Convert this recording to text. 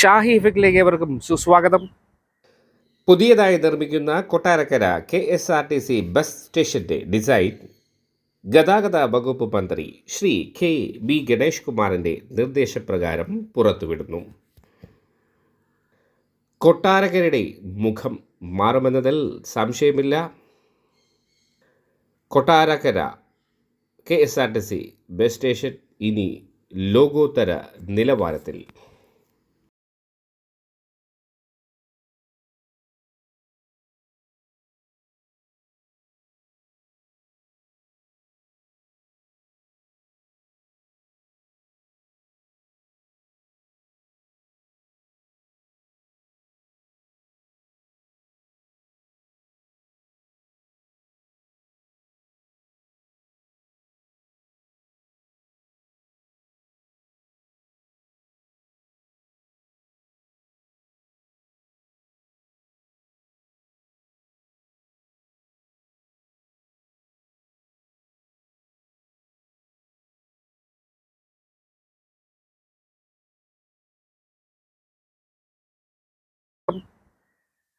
ഷാഹി ഇഫക്റ്റിലേക്ക് ഏവർക്കും സുസ്വാഗതം. പുതിയതായി നിർമ്മിക്കുന്ന Kottarakkara K S R T C bus സ്റ്റേഷന്റെ ഡിസൈൻ ഗതാഗത വകുപ്പ് മന്ത്രി ശ്രീ കെ ബി ഗണേഷ് കുമാറിന്റെ നിർദ്ദേശപ്രകാരം പുറത്തുവിടുന്നു. കൊട്ടാരക്കരയുടെ മുഖം മാറുമെന്നതിൽ സംശയമില്ല. Kottarakkara K S R T C bus station ഇനി ലോകോത്തര നിലവാരത്തിൽ.